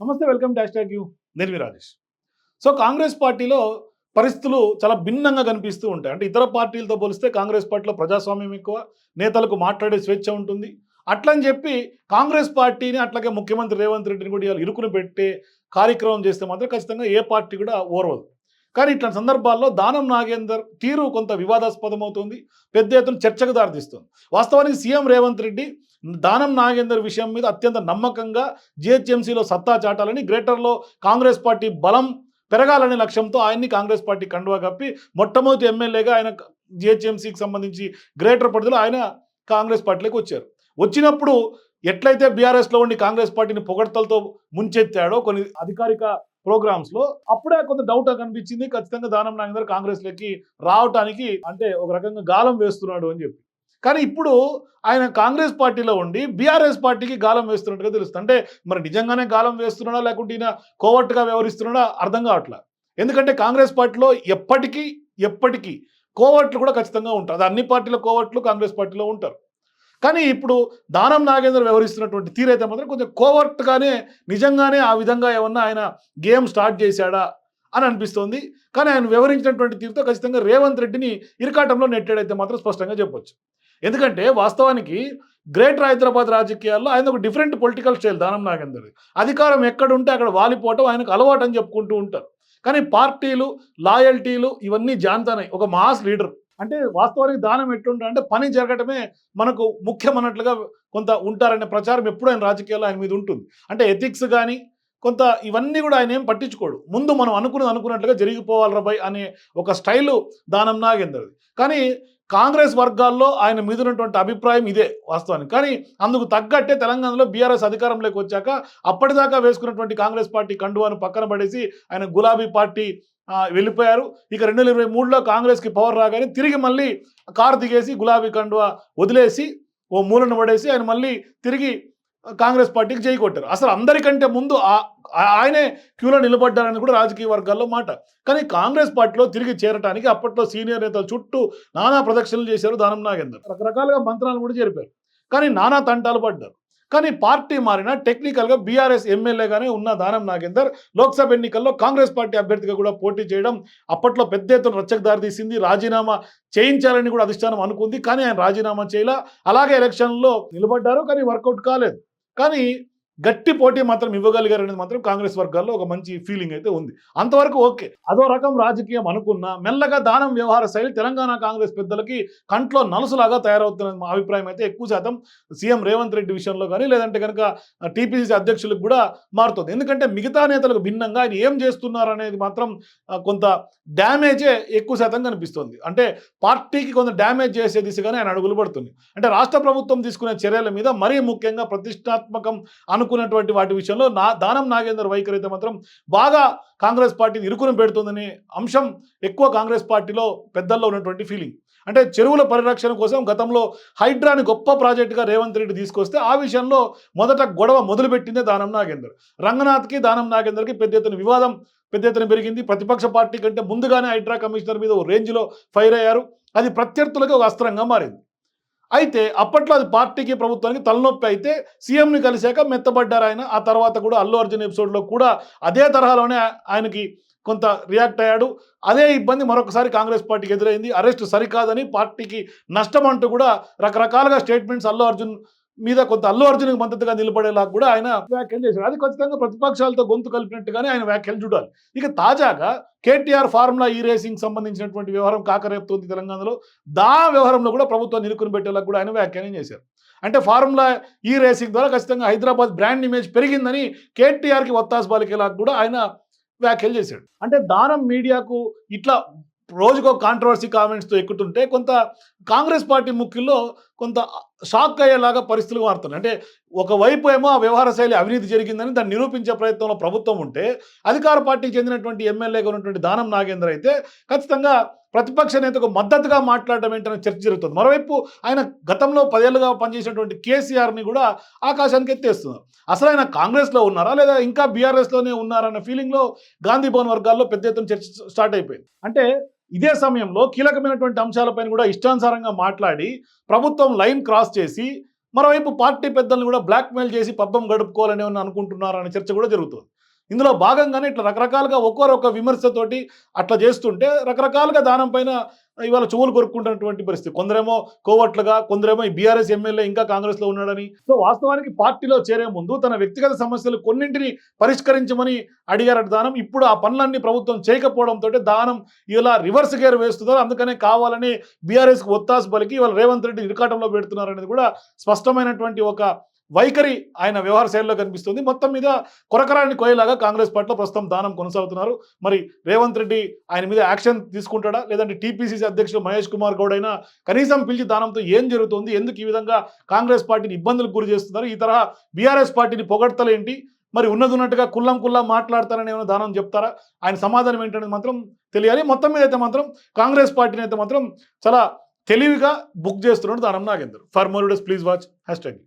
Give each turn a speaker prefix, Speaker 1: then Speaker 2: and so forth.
Speaker 1: నమస్తే welcome dash tag you. నేను మీ Rajesh. So Congress పార్టీలో పరిస్థితులు చాలా భిన్నంగా కనిపిస్తూ ఉంటాయి. అంటే ఇతర పార్టీలతో పోలిస్తే కాంగ్రెస్ పార్టీలో ప్రజాస్వామ్యం ఎక్కువ నేతలకు మాట్లాడే స్వేచ్ఛ ఉంటుంది. అట్లని చెప్పి కాంగ్రెస్ పార్టీని అట్లాగే ముఖ్యమంత్రి రేవంత్ రెడ్డిని కూడా ఇవాళ ఇరుకును పెట్టే కార్యక్రమం చేస్తే మాత్రం ఖచ్చితంగా ఏ పార్టీ కూడా ఓర్వదు. కానీ ఇట్లాంటి సందర్భాల్లో దానం నాగేందర్ తీరు కొంత వివాదాస్పదమవుతుంది పెద్ద ఎత్తున చర్చకు దారితీస్తుంది. వాస్తవానికి సీఎం రేవంత్ రెడ్డి దానం నాగేందర్ విషయం మీద అత్యంత నమ్మకంగా జిహెచ్ఎంసీలో సత్తా చాటాలని గ్రేటర్లో కాంగ్రెస్ పార్టీ బలం పెరగాలనే లక్ష్యంతో ఆయన్ని కాంగ్రెస్ పార్టీ కండువా కప్పి మొట్టమొదటి ఎమ్మెల్యేగా ఆయన జిహెచ్ఎంసీకి సంబంధించి గ్రేటర్ పరిధిలో ఆయన కాంగ్రెస్ పార్టీలోకి వచ్చారు. వచ్చినప్పుడు ఎట్లయితే బీఆర్ఎస్లో ఉండి కాంగ్రెస్ పార్టీని పొగడ్తలతో ముంచెత్తాడో కొన్ని అధికారిక ప్రోగ్రామ్స్లో అప్పుడే కొంత డౌట్ కనిపించింది. ఖచ్చితంగా దానం నాగేందర్ కాంగ్రెస్ లెక్కి రావటానికి అంటే ఒక రకంగా గాలం వేస్తున్నాడు అని చెప్పి. కానీ ఇప్పుడు ఆయన కాంగ్రెస్ పార్టీలో ఉండి బీఆర్ఎస్ పార్టీకి గాలం వేస్తున్నట్టుగా తెలుస్తుంది. అంటే మరి నిజంగానే గాలం వేస్తున్నాడా? లేకుంటే ఈయన కోవర్ట్గా వ్యవహరిస్తున్నాడా? అర్థం కావట్లా. ఎందుకంటే కాంగ్రెస్ పార్టీలో ఎప్పటికీ ఎప్పటికీ కోవర్ట్లు కూడా ఖచ్చితంగా ఉంటారు. అది అన్ని పార్టీల కోవట్లు కాంగ్రెస్ పార్టీలో ఉంటారు. కానీ ఇప్పుడు దానం నాగేంద్ర వ్యవహరిస్తున్నటువంటి తీరైతే మాత్రం కొంచెం కోవర్ట్గానే నిజంగానే ఆ విధంగా ఏమన్నా ఆయన గేమ్ స్టార్ట్ చేశాడా అని అనిపిస్తోంది. కానీ ఆయన వివరించినటువంటి తీరుతో ఖచ్చితంగా రేవంత్ రెడ్డిని ఇరకాటంలో నెట్టాడైతే మాత్రం స్పష్టంగా చెప్పొచ్చు. ఎందుకంటే వాస్తవానికి గ్రేటర్ హైదరాబాద్ రాజకీయాల్లో ఆయన ఒక different political style Danam Nagender అధికారం ఎక్కడుంటే అక్కడ వాలిపోవటం ఆయనకు అలవాటు అని చెప్పుకుంటూ ఉంటారు. కానీ పార్టీలు లాయల్టీలు ఇవన్నీ జాన్తానాయి ఒక మాస్ లీడర్. అంటే వాస్తవానికి దానం ఎట్లుంటారు అంటే పని జరగటమే మనకు ముఖ్యమన్నట్లుగా కొంత ఉంటారనే ప్రచారం ఎప్పుడు ఆయన రాజకీయాల్లో ఆయన మీద ఉంటుంది. అంటే ఎథిక్స్ కానీ కొంత ఇవన్నీ కూడా ఆయన ఏం పట్టించుకోడు. ముందు మనం అనుకున్నది అనుకున్నట్లుగా జరిగిపోవాలి బై అనే ఒక స్టైలు దానం నాగేందర్ది. కానీ కాంగ్రెస్ వర్గాల్లో ఆయన మీద ఉన్నటువంటి అభిప్రాయం ఇదే వాస్తవానికి. కానీ అందుకు తగ్గట్టే తెలంగాణలో బీఆర్ఎస్ అధికారంలోకి వచ్చాక అప్పటిదాకా వేసుకున్నటువంటి కాంగ్రెస్ పార్టీ కండువాను పక్కన పడేసి ఆయన గులాబీ పార్టీ వెళ్ళిపోయారు. ఇక రెండు వేల ఇరవై మూడులో కాంగ్రెస్కి పవర్ రాగానే తిరిగి మళ్ళీ కారు దిగేసి గులాబీ కండువా వదిలేసి ఓ మూలను పడేసి ఆయన మళ్ళీ తిరిగి కాంగ్రెస్ పార్టీకి చేయి కొట్టారు. అసలు అందరికంటే ముందు ఆ- ఆయనే క్యూలో నిలబడ్డారని కూడా రాజకీయ వర్గాల్లో మాట. కానీ కాంగ్రెస్ పార్టీలో తిరిగి చేరటానికి అప్పట్లో సీనియర్ నేతలు చుట్టూ నానా ప్రదక్షిణలు చేశారు దానం నాగేందర్. రకరకాలుగా మంత్రాలు కూడా జరిపారు. కానీ నానా తంటాలు పడ్డారు. కానీ పార్టీ మారిన టెక్నికల్గా బీఆర్ఎస్ ఎమ్మెల్యేగానే ఉన్న దానం నాగేందర్ లోక్సభ ఎన్నికల్లో కాంగ్రెస్ పార్టీ అభ్యర్థిగా కూడా పోటీ చేయడం అప్పట్లో పెద్ద ఎత్తున రచ్చకు దారితీసింది రాజీనామా చేయించాలని కూడా అధిష్టానం అనుకుంది. కానీ ఆయన రాజీనామా చేయలా. అలాగే ఎలక్షన్లో నిలబడ్డారు. కానీ వర్కౌట్ కాలేదు. కానీ గట్టి పోటీ మాత్రం ఇవ్వగలిగారు అనేది మాత్రం కాంగ్రెస్ వర్గాల్లో ఒక మంచి ఫీలింగ్ అయితే ఉంది. అంతవరకు ఓకే. అదో రకం రాజకీయం అనుకున్నా మెల్లగా దానం వ్యవహార శైలి తెలంగాణ కాంగ్రెస్ పెద్దలకి కంట్లో నలుసులాగా తయారవుతున్న మా అభిప్రాయం అయితే ఎక్కువ శాతం సీఎం రేవంత్ రెడ్డి విషయంలో కానీ లేదంటే కనుక టీపీసీసీ అధ్యక్షులకు కూడా మారుతుంది. ఎందుకంటే మిగతా నేతలకు భిన్నంగా ఆయన ఏం చేస్తున్నారు అనేది మాత్రం కొంత డ్యామేజే ఎక్కువ శాతం కనిపిస్తుంది. అంటే పార్టీకి కొంత డ్యామేజ్ చేసే దిశగానే ఆయన అడుగులు పడుతుంది అంటే రాష్ట్ర ప్రభుత్వం తీసుకునే చర్యల మీద మరీ ముఖ్యంగా ప్రతిష్టాత్మకం అనుకున్నటువంటి వాటి విషయంలో నా దానం నాగేందర్ వైఖరి అయితే మాత్రం బాగా కాంగ్రెస్ పార్టీని ఇరుకును పెడుతుందనే అంశం ఎక్కువ కాంగ్రెస్ పార్టీలో పెద్దల్లో ఉన్నటువంటి ఫీలింగ్ అంటే చెరువుల పరిరక్షణ కోసం గతంలో హైడ్రాని గొప్ప ప్రాజెక్టుగా రేవంత్ రెడ్డి తీసుకొస్తే ఆ విషయంలో మొదట గొడవ మొదలుపెట్టిందే దానం నాగేందర్. రంగనాథ్కి దానం నాగేందర్కి పెద్ద ఎత్తున వివాదం పెద్ద ఎత్తున పెరిగింది. ప్రతిపక్ష పార్టీ కంటే ముందుగానే హైడ్రా కమిషనర్ మీద ఓ రేంజ్లో ఫైర్ అయ్యారు. అది ప్రత్యర్థులకు ఒక అస్త్రంగా మారింది. అయితే అప్పట్లో అది పార్టీకి ప్రభుత్వానికి తలనొప్పి అయితే సీఎంని కలిశాక మెత్తబడ్డారు ఆయన. ఆ తర్వాత కూడా అల్లు అర్జున్ ఎపిసోడ్లో కూడా అదే తరహాలోనే ఆయనకి కొంత రియాక్ట్ అయ్యాడు. అదే ఇబ్బంది మరొకసారి కాంగ్రెస్ పార్టీకి ఎదురైంది. అరెస్ట్ సరికాదని పార్టీకి నష్టం అంటూ కూడా రకరకాలుగా స్టేట్మెంట్స్ అల్లు అర్జున్ మీద కొంత అల్లు అర్జున్కి మద్దతుగా నిలబడేలా కూడా ఆయన వ్యాఖ్యలు చేశారు. అది ఖచ్చితంగా ప్రతిపక్షాలతో గొంతు కలిపినట్టుగానే ఆయన వ్యాఖ్యలు చూడాలి. ఇక తాజాగా కేటీఆర్ ఫార్ములా ఈ రేసింగ్ సంబంధించినటువంటి వ్యవహారం కాకరేపుతోంది తెలంగాణలో. దా వ్యవహారంలో కూడా ప్రభుత్వం నిలుకుని పెట్టేలా కూడా ఆయన వ్యాఖ్యానం చేశారు. అంటే ఫార్ములా ఈ రేసింగ్ ద్వారా ఖచ్చితంగా హైదరాబాద్ బ్రాండ్ ఇమేజ్ పెరిగిందని కేటీఆర్కి ఒత్తాసు బాలికేలా కూడా ఆయన వ్యాఖ్యలు చేశాడు. అంటే దానం మీడియాకు ఇట్లా రోజుకో కాంట్రవర్సీ కామెంట్స్తో ఎక్కుతుంటే కొంత కాంగ్రెస్ పార్టీ ముఖ్యుల్లో కొంత షాక్ అయ్యేలాగా పరిస్థితులు మారుతున్నాయి. అంటే ఒకవైపు ఏమో ఆ వ్యవహార శైలి అవినీతి జరిగిందని దాన్ని నిరూపించే ప్రయత్నంలో ప్రభుత్వం ఉంటే అధికార పార్టీకి చెందినటువంటి ఎమ్మెల్యేగా ఉన్నటువంటి దానం నాగేంద్ర అయితే ఖచ్చితంగా ప్రతిపక్ష నేతకు మద్దతుగా మాట్లాడడం ఏంటనే చర్చ జరుగుతుంది. మరోవైపు ఆయన గతంలో పదేళ్ళుగా పనిచేసినటువంటి కేసీఆర్ని కూడా ఆకాశానికి ఎత్తేస్తున్నారు. అసలు ఆయన కాంగ్రెస్లో ఉన్నారా లేదా ఇంకా బీఆర్ఎస్లోనే ఉన్నారన్న ఫీలింగ్లో గాంధీ భవన్ వర్గాల్లో పెద్ద ఎత్తున చర్చ స్టార్ట్ అయిపోయింది. అంటే ఇదే సమయంలో కీలకమైనటువంటి అంశాలపైన కూడా ఇష్టానుసారంగా మాట్లాడి ప్రభుత్వం లైన్ క్రాస్ చేసి మరోవైపు పార్టీ పెద్దలను కూడా బ్లాక్మెయిల్ చేసి పబ్బం గడుపుకోవాలని అనుకుంటున్నారనే చర్చ కూడా జరుగుతుంది. ఇందులో భాగంగానే ఇట్లా రకరకాలుగా ఒక్కొరొక్క విమర్శతోటి అట్లా చేస్తుంటే రకరకాలుగా దానం పైన ఇవాళ చెవులు కొరుక్కుంటున్నటువంటి పరిస్థితి. కొందరేమో కోవట్లుగా కొందరేమో ఈ బీఆర్ఎస్ ఎమ్మెల్యే ఇంకా కాంగ్రెస్లో ఉన్నాడని. సో వాస్తవానికి పార్టీలో చేరే ముందు తన వ్యక్తిగత సమస్యలు కొన్నింటిని పరిష్కరించమని అడిగారట దానం. ఇప్పుడు ఆ పనులన్నీ ప్రభుత్వం చేయకపోవడంతో దానం ఇలా రివర్స్ గేర్ వేస్తున్నారు. అందుకనే కావాలని బీఆర్ఎస్కి ఒత్తాసు పలికి ఇవాళ రేవంత్ రెడ్డి ఇరకాటంలో పెడుతున్నారు అనేది కూడా స్పష్టమైనటువంటి ఒక వైఖరి ఆయన వ్యవహార శైలిలో కనిపిస్తుంది. మొత్తం మీద కొరకరాన్ని కోయలాగా కాంగ్రెస్ పార్టీలో ప్రస్తుతం దానం కొనసాగుతున్నారు. మరి రేవంత్ రెడ్డి ఆయన మీద యాక్షన్ తీసుకుంటాడా? లేదంటే టీపీసీసీ అధ్యక్షుడు మహేష్ కుమార్ గౌడ్ అయినా కనీసం పిలిచి దానంతో ఏం జరుగుతుంది? ఎందుకు ఈ విధంగా కాంగ్రెస్ పార్టీని ఇబ్బందులకు గురి చేస్తున్నారు? ఈ తరహా బీఆర్ఎస్ పార్టీని పొగడ్తలేంటి? మరి ఉన్నది ఉన్నట్టుగా కుల్లం కుల్లం మాట్లాడతారని ఏమైనా దానం చెప్తారా? ఆయన సమాధానం ఏంటనేది మాత్రం తెలియాలి. మొత్తం మీద అయితే మాత్రం కాంగ్రెస్ పార్టీని అయితే మాత్రం చాలా తెలివిగా బుక్ చేస్తున్నాడు Danam Nagender. For more please watch hash tag.